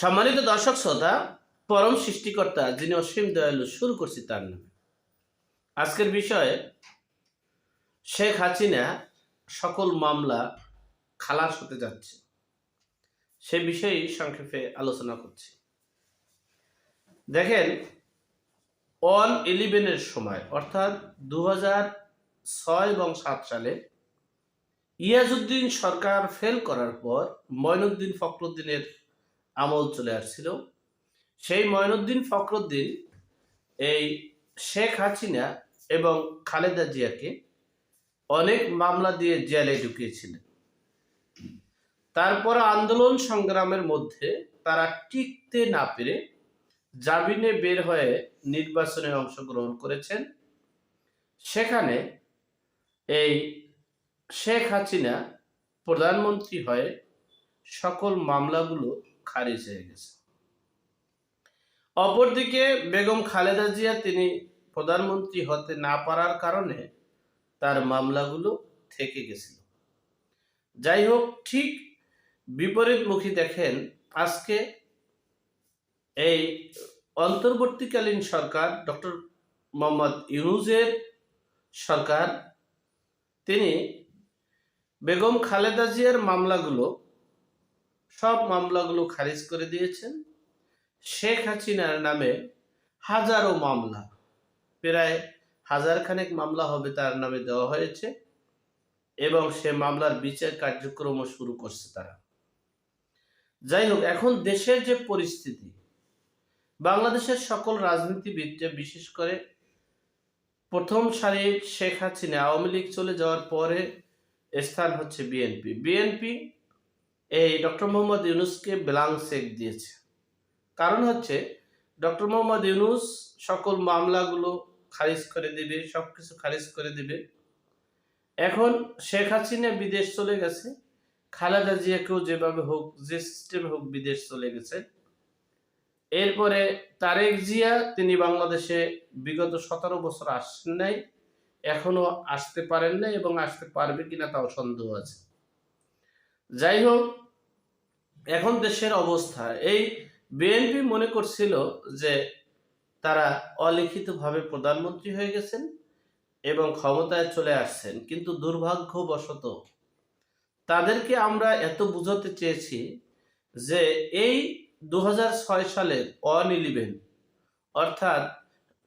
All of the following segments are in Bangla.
সম্মানিত দর্শক শ্রোতা, পরম সৃষ্টিকর্তা যিনি অসীম দয়ালু শুরু করছি তার নামে। আজকের বিষয়ে শেখ হাসিনা সকল মামলা খালাস হতে যাচ্ছে। সে বিষয়েই সংক্ষেপে আলোচনা করছি। দেখেন, ওয়ান ইলেভেনের সময়, অর্থাৎ দু ছয় এবং সাত সালে, ইয়াজউদ্দিন সরকার ফেল করার পর ময়নুদ্দিন ফখরুদ্দিনের আমল চলে আসছিল। সেই ময়নুদ্দিন ফখরুদ্দিন, এই শেখ হাসিনা এবং খালেদা জিয়াকে অনেক মামলা দিয়ে জেলে ঢুকিয়েছিলেন। তারপর আন্দোলন সংগ্রামের মধ্যে তারা টিকতে না পেরে জামিনে বের হয়ে নির্বাচনে অংশগ্রহণ করেছেন। সেখানে এই শেখ হাসিনা প্রধানমন্ত্রী হয়ে সকল মামলাগুলো খারিজ হয়ে গেছে। অপরদিকে বেগম খালেদা জিয়া তিনি প্রধানমন্ত্রী হতে না পারার কারণে তার মামলাগুলো থেকে গেছিল। যাই হোক, ঠিক বিপরীতমুখী দেখেন, আজকে এই অন্তর্বর্তীকালীন সরকার ডক্টর মোহাম্মদ ইউনুজের সরকার, তিনি বেগম খালেদা জিয়ার মামলাগুলো সব মামলাগুলো খারিজ করে দিয়েছেন। শেখ হাসিনার নামে হাজারো মামলা, প্রায় হাজার খানেক মামলা হবে তার নামে দেওয়া হয়েছে এবং সে মামলার বিচার কার্যক্রমও শুরু করছে তারা। যাই হোক, এখন দেশের যে পরিস্থিতি, বাংলাদেশের সকল রাজনীতিবিদ রাজনীতিবিদরা বিশেষ করে প্রথম সারির শেখ হাসিনা আওয়ামী লীগ চলে যাওয়ার পরে স্থান হচ্ছে বিএনপি। বিএনপি এই ডক্টর মোহাম্মদ ইউনুসকে ব্লাঙ্ক চেক দিয়েছে। কারণ হচ্ছে, ডক্টর মোহাম্মদ ইউনুস সকল মামলাগুলো খারিজ করে দিবে সব কিছু খারিজ করে দিবে। এখন শেখ হাসিনা বিদেশ চলে গেছে, খালেদা জিয়াকেও যেভাবে হোক, যে সিস্টেমে হোক বিদেশ চলে গেছে। এরপরে তারেক জিয়া, তিনি বাংলাদেশে বিগত সতেরো বছর আসছেন নাই এখনও আসতে পারেন নাই এবং আসতে পারবে কিনা তাও সন্দেহ আছে। যাই হোক এখন দেশের অবস্থা। এই বিএনপি মনে করছিল যে তারা অলিখিতভাবে প্রধানমন্ত্রী হয়ে গেছেন এবং ক্ষমতায় চলে আসছেন, কিন্তু দুর্ভাগ্যবশত তাদেরকে আমরা এত বুঝাতে চেয়েছি যে এই দু হাজার সালের ইলেভেন অর্থাৎ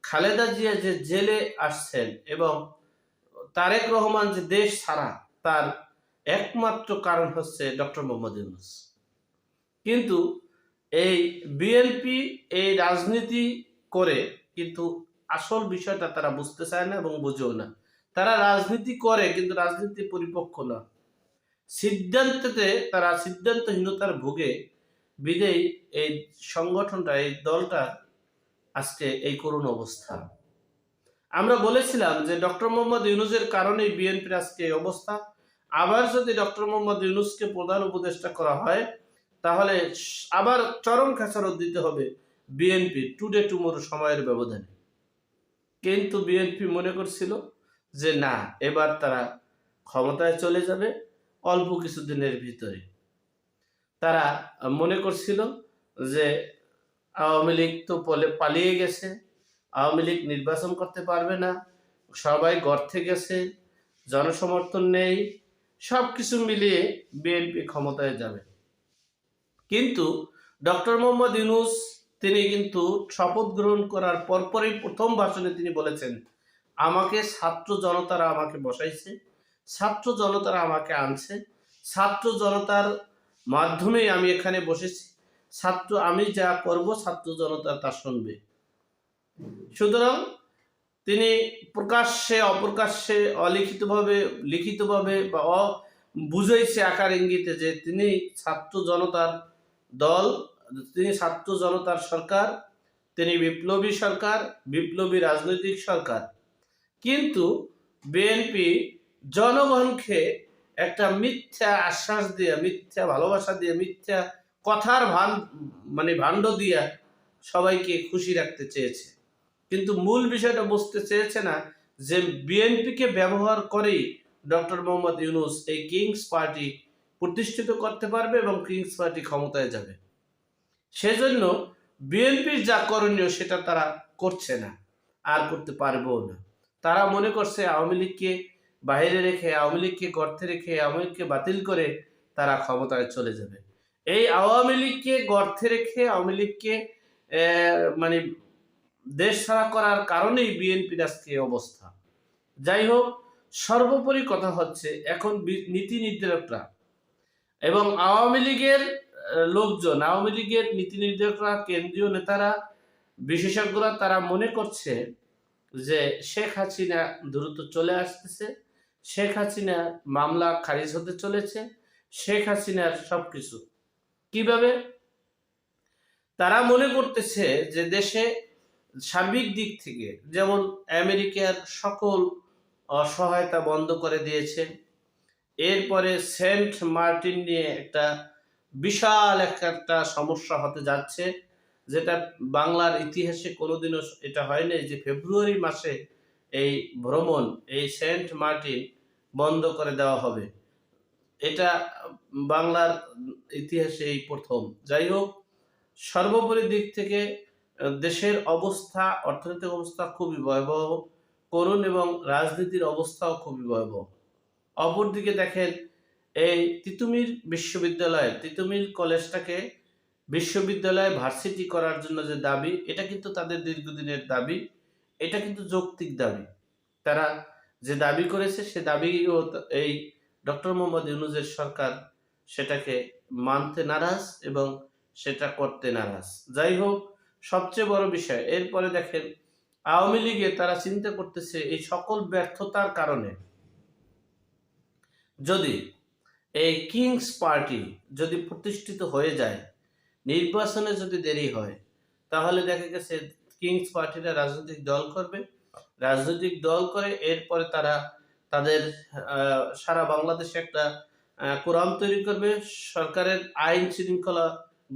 খালেদা জিয়া যে জেলে আসছেন এবং তারেক রহমান যে দেশ ছাড়া তার একমাত্র কারণ হচ্ছে ডক্টর মোহাম্মদ ইউনুস। কিন্তু এই বিএনপি এই রাজনীতি করে কিন্তু আসল বিষয়টা তারা বুঝতে চায় না এবং বুঝেও না। তারা রাজনীতি করে কিন্তু রাজনীতি পরিপক্ক না। সিদ্ধান্ততে তারা সিদ্ধান্তহীনতার ভোগে বিদেই এই সংগঠনটা, এই দলটা আজকে এই করুণ অবস্থা। আমরা বলেছিলাম যে ডক্টর মোহাম্মদ ইউনুসের কারণে বিএনপির আজকে এই অবস্থা। আবার যদি ডক্টর মোহাম্মদ ইউনুসকে প্রধান উপদেষ্টা করা হয়, তাহলে আবার চরম খেসারত দিতে হবে বিএনপি। টুডে টুমোর সময়ের ব্যবধানে। কিন্তু বিএনপি মনে করছিল যে না, এবার তারা ক্ষমতায় চলে যাবে অল্প কিছুদিনের ভিতরে। তারা মনে করছিল যে আওয়ামী লীগ তো পলে, পালিয়ে গেছে, আওয়ামী লীগ নির্বাচন করতে পারবে না, সবাই গর্থে গেছে, জনসমর্থন নেই সব কিছু মিলিয়ে বিএনপি ক্ষমতায় যাবে। কিন্তু ডক্টর মোহাম্মদ ইউনুস, তিনি কিন্তু শপথ গ্রহণ করার পরপরই প্রথম ভাষণে তিনি বলেছেন, আমাকে ছাত্র জনতারা আমাকে বসাইছে, ছাত্র জনতারা আমাকে আনছে, ছাত্র জনতার মাধ্যমেই আমি এখানে বসেছি, ছাত্র আমি যা করব ছাত্র জনতা তা শুনবে। সুতরাং তিনি প্রকাশ্যে, অপ্রকাশ্যে, অলিখিতভাবে, লিখিতভাবে বা অ বুঝেছে আকার ইঙ্গিতে যে তিনি ছাত্র জনতার দল, তিনি ছাত্র জনতার সরকার, তিনি বিপ্লবী সরকার, বিপ্লবী রাজনৈতিক সরকার। কিন্তু বিএনপি জনগণকে একটা মিথ্যা আশ্বাস দিয়ে, মিথ্যা ভালোবাসা দিয়ে, মিথ্যা কথার ভান মানে ভাণ্ড দিয়া সবাইকে খুশি রাখতে চেয়েছে। কিন্তু মূল বিষয়টা বুঝতে চেয়েছে না যে বিএনপিকে ব্যবহার করেই ডক্টর মোহাম্মদ ইউনুস এই কিংস পার্টি প্রতিষ্ঠিত করতে পারবে এবং কিংস পার্টি ক্ষমতায় যাবে। সেজন্য বিএনপির যা করণীয় সেটা তারা করছে না, আর করতে পারবেও না। তারা মনে করছে আওয়ামী লীগকে বাইরে রেখে, আওয়ামী লীগকে গর্তে রেখে, আওয়ামী লীগকে বাতিল করে তারা ক্ষমতায় চলে যাবে। এই আওয়ামী লীগকে গর্তে রেখে, আওয়ামী লীগকে মানে দেশ ছাড়া করার কারণেই বিএনপির আজকে অবস্থা। যাই হোক, সর্বোপরি কথা হচ্ছে এখন নীতি নির্ধারকরা এবং আওয়ামী লীগের লোকজন, আওয়ামী লীগের নীতি নির্ধারকরা, কেন্দ্রীয় নেতারা, বিশেষজ্ঞরা, তারা মনে করছে যে শেখ হাসিনা দ্রুত চলে আসতেছে, শেখ হাসিনার মামলা খারিজ হতে চলেছে, শেখ হাসিনার সবকিছু। কীভাবে? তারা মনে করতেছে যে দেশে সার্বিক দিক থেকে, যেমন আমেরিকার সকল অসহায়তা বন্ধ করে দিয়েছে, এরপরে সেন্ট মার্টিন নিয়ে একটা বিশাল একটা সমস্যা হতে যাচ্ছে, যেটা বাংলার ইতিহাসে কোনোদিনও এটা হয়নি যে ফেব্রুয়ারি মাসে এই ভ্রমণ, এই সেন্ট মার্টিন বন্ধ করে দেওয়া হবে। এটা বাংলার ইতিহাসে এই প্রথম। যাই হোক, সর্বোপরি দিক থেকে দেশের অবস্থা, অর্থনৈতিক অবস্থা খুবই ভয়াবহ, করুণ এবং রাজনীতির অবস্থাও খুবই ভয়াবহ। অপরদিকে দেখেন, এই তিতুমির বিশ্ববিদ্যালয়, তিতুমির কলেজটাকে বিশ্ববিদ্যালয়ে ভার্সিটি করার জন্য যে দাবি, এটা কিন্তু তাদের দীর্ঘদিনের দাবি, এটা কিন্তু যৌক্তিক দাবি। তারা যে দাবি করেছে, সে দাবিও এই ডক্টর মোহাম্মদ ইউনুজের সরকার সেটাকে মানতে নারাজ এবং সেটা করতে নারাজ। যাই হোক সবচেয়ে বড় বিষয়। এরপরে দেখেন, আওয়ামী লীগে তারা চিন্তা করতেছে এই সকল ব্যর্থতার কারণে। যদি এই কিংস পার্টি যদি প্রতিষ্ঠিত হয়ে যায়, নির্বাচনে যদি দেরি হয়, তাহলে দেখা গেছে কিংস পার্টিরা রাজনৈতিক দল করবে। রাজনৈতিক দল করে এরপরে তারা তাদের সারা বাংলাদেশে একটা কোরআন তৈরি করবে। সরকারের আইন শৃঙ্খলা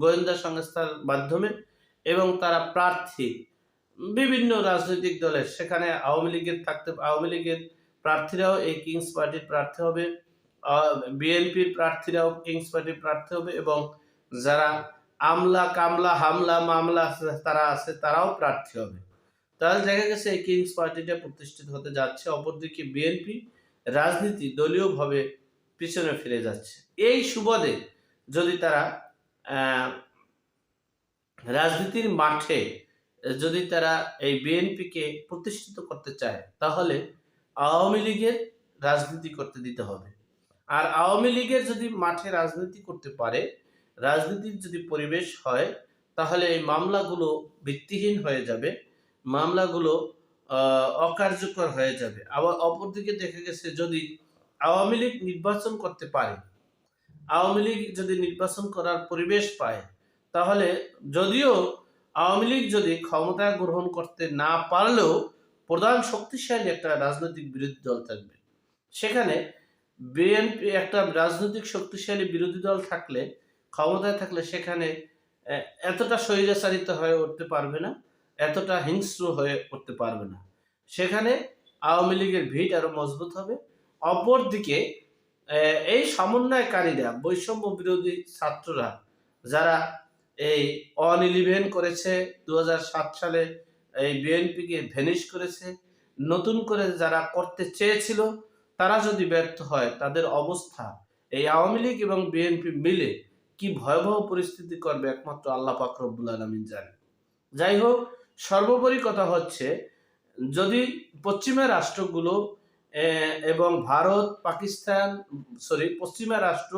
গোয়েন্দা সংস্থার মাধ্যমে। এবং তারা প্রার্থী। বিভিন্ন রাজনৈতিক দলের। সেখানে আওয়ামী লীগের থাকতে, আওয়ামী লীগের প্রার্থীরাও এই কিংস পার্টির প্রার্থী হবে। বিএনপির প্রার্থীরাও কিংস পার্টির প্রার্থী হবে এবং যারা আমলা, কামলা, হামলা, মামলা তারা আছে, তারাও প্রার্থী হবে। তাহলে দেখা গেছে এই কিংস পার্টিটা প্রতিষ্ঠিত হতে যাচ্ছে। অপরদিকে বিএনপি রাজনীতি দলীয়ভাবে পিছনে ফিরে যাচ্ছে। এই সুবাদে যদি তারা রাজনীতির মাঠে যদি তারা এই বিএনপিকে প্রতিষ্ঠিত করতে চায়, তাহলে আওয়ামী লীগের রাজনীতি করতে দিতে হবে। আর আওয়ামী লীগের যদি মাঠে রাজনীতি করতে পারে, রাজনীতির যদি পরিবেশ হয়, তাহলে এই মামলাগুলো ভিত্তিহীন হয়ে যাবে, মামলাগুলো অকার্যকর হয়ে যাবে। আবার অপরদিকে দেখা গেছে, যদি আওয়ামী লীগ নির্বাচন করতে পারে, আওয়ামী লীগ যদি নির্বাচন করার পরিবেশ পায় তাহলে যদিও আওয়ামী লীগ যদি ক্ষমতা গ্রহণ করতে না পারলেও প্রধান শক্তিশালী একটা রাজনৈতিক বিরোধী দল থাকবে। সেখানে বিএনপি একটা রাজনৈতিক শক্তিশালী বিরোধী দল থাকলে, ক্ষমতায় থাকলে সেখানে এতটা স্বৈরাচারিত হয়ে উঠতে পারবে না, এতটা হিংস্র হয়ে উঠতে পারবে না। সেখানে আওয়ামী লীগের ভিত আরও মজবুত হবে। অপরদিকে এই সমন্বয়কারীরা, বৈষম্য বিরোধী ছাত্ররা, যারা এই অন ইলিভেন করেছে দু হাজার সাত সালে, এই বিএনপিকে ভেনিশ করেছে। নতুন করে যারা করতে চেয়েছিল, তারা যদি ব্যর্থ হয়, তাদের অবস্থা, এই আওয়ামী লীগ এবং বিএনপি মিলে কি ভয়াবহ পরিস্থিতি করবে একমাত্র আল্লাহ পাক রব্বুল আলমিন জানে যাই হোক, সর্বোপরি কথা হচ্ছে, যদি পশ্চিমা রাষ্ট্রগুলো এবং ভারত, পাকিস্তান সরি পশ্চিমা রাষ্ট্র,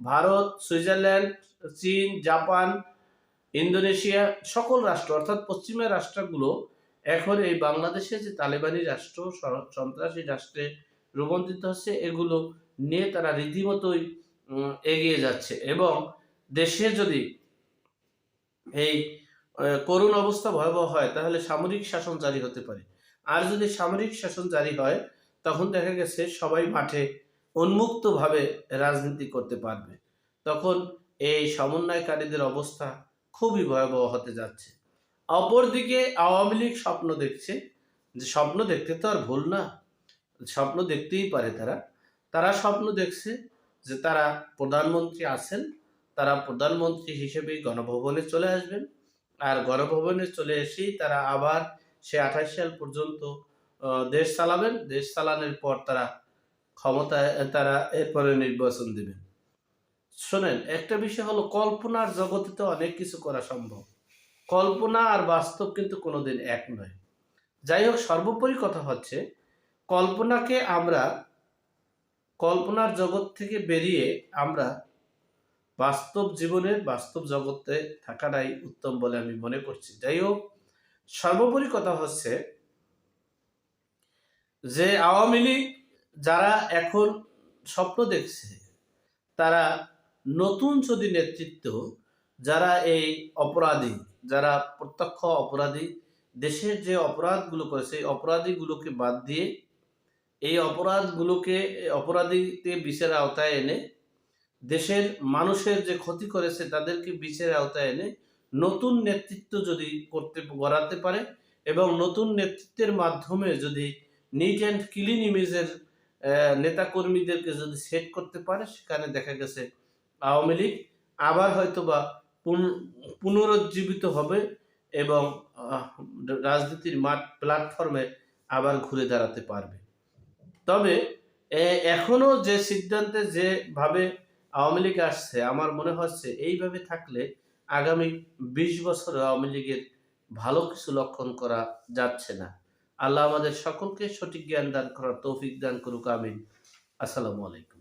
ভারত, সুইজারল্যান্ড, চীন, জাপান ইন্দোনেশিয়া সকল রাষ্ট্র, অর্থাৎ পশ্চিমা রাষ্ট্রগুলো এখন এই বাংলাদেশে যে তালেবানি রাষ্ট্র সন্ত্রাসী রাষ্ট্রে রূপান্তরিত হচ্ছে, এগুলো নিয়ে তারা রীতিমতোই এগিয়ে যাচ্ছে। এবং দেশে যদি এই করুণ অবস্থা ভয়াবহ হয়, তাহলে সামরিক শাসন জারি হতে পারে। আর যদি সামরিক শাসন জারি হয়, তখন দেখা গেছে সবাই মাঠে উন্মুক্তভাবে রাজনীতি করতে পারবে। তখন এই সমন্বয়কারীদের অবস্থা খুবই ভয়াবহ হতে যাচ্ছে। অপরদিকে আওয়ামী লীগ স্বপ্ন দেখছে যে স্বপ্ন দেখতে তো আর ভুল না, স্বপ্ন দেখতেই পারে তারা। তারা স্বপ্ন দেখছে যে তারা প্রধানমন্ত্রী আছেন, তারা প্রধানমন্ত্রী হিসেবে গণভবনে চলে আসবেন। আর গণভবনে চলে এসেই তারা আবার সে আঠাশ সাল পর্যন্ত দেশ চালাবেন। দেশ চালানোর পর তারা ক্ষমতায়, তারা এরপরে নির্বাচন দেবেন। শোনেন, একটা বিষয় হলো, কল্পনার জগতে তো অনেক কিছু করা সম্ভব। কল্পনা আর বাস্তব কিন্তু কোনোদিন এক নয়। যাই হোক, সর্বোপরি কথা হচ্ছে, কল্পনাকে আমরা, কল্পনার জগৎ থেকে বেরিয়ে আমরা বাস্তব জীবনের বাস্তব জগতে থাকাটাই উত্তম বলে আমি মনে করছি। যাই হোক, সর্বোপরি কথা হচ্ছে যে, আওয়ামী লীগ যারা এখন স্বপ্ন দেখছে, তারা নতুন যদি নেতৃত্ব, যারা এই অপরাধী, যারা প্রত্যক্ষ অপরাধী, দেশের যে অপরাধগুলো করেছে এই অপরাধীগুলোকে বাদ দিয়ে এই অপরাধগুলোকে, অপরাধীতে বিচারের আওতায় এনে, দেশের মানুষের যে ক্ষতি করেছে তাদেরকে বিচারের আওতায় এনে নতুন নেতৃত্ব যদি করতে, গড়াতে পারে এবং নতুন নেতৃত্বের মাধ্যমে যদি নিট অ্যান্ড ক্লিন ইমেজের নেতাকর্মীদেরকে যদি সেট করতে পারে, সেখানে দেখা গেছে আওয়ামী লীগ আবার হয়তোবা পুন- পুনরুজ্জীবিত হবে এবং রাজনীতির মাঠ প্ল্যাটফর্মে আবার ঘুরে দাঁড়াতে পারবে। তবে, এ- এখনও যে সিদ্ধান্তে যেভাবে আওয়ামী লীগ আসছে, আমার মনে হচ্ছে এইভাবে থাকলে আগামী বিশ বছর আওয়ামী লীগের ভালো কিছু লক্ষণ করা যাচ্ছে না। আল্লাহ আমাদের সকলকে সঠিক জ্ঞান দান করার তৌফিক দান করুক, আমিন। আসসালামু আলাইকুম।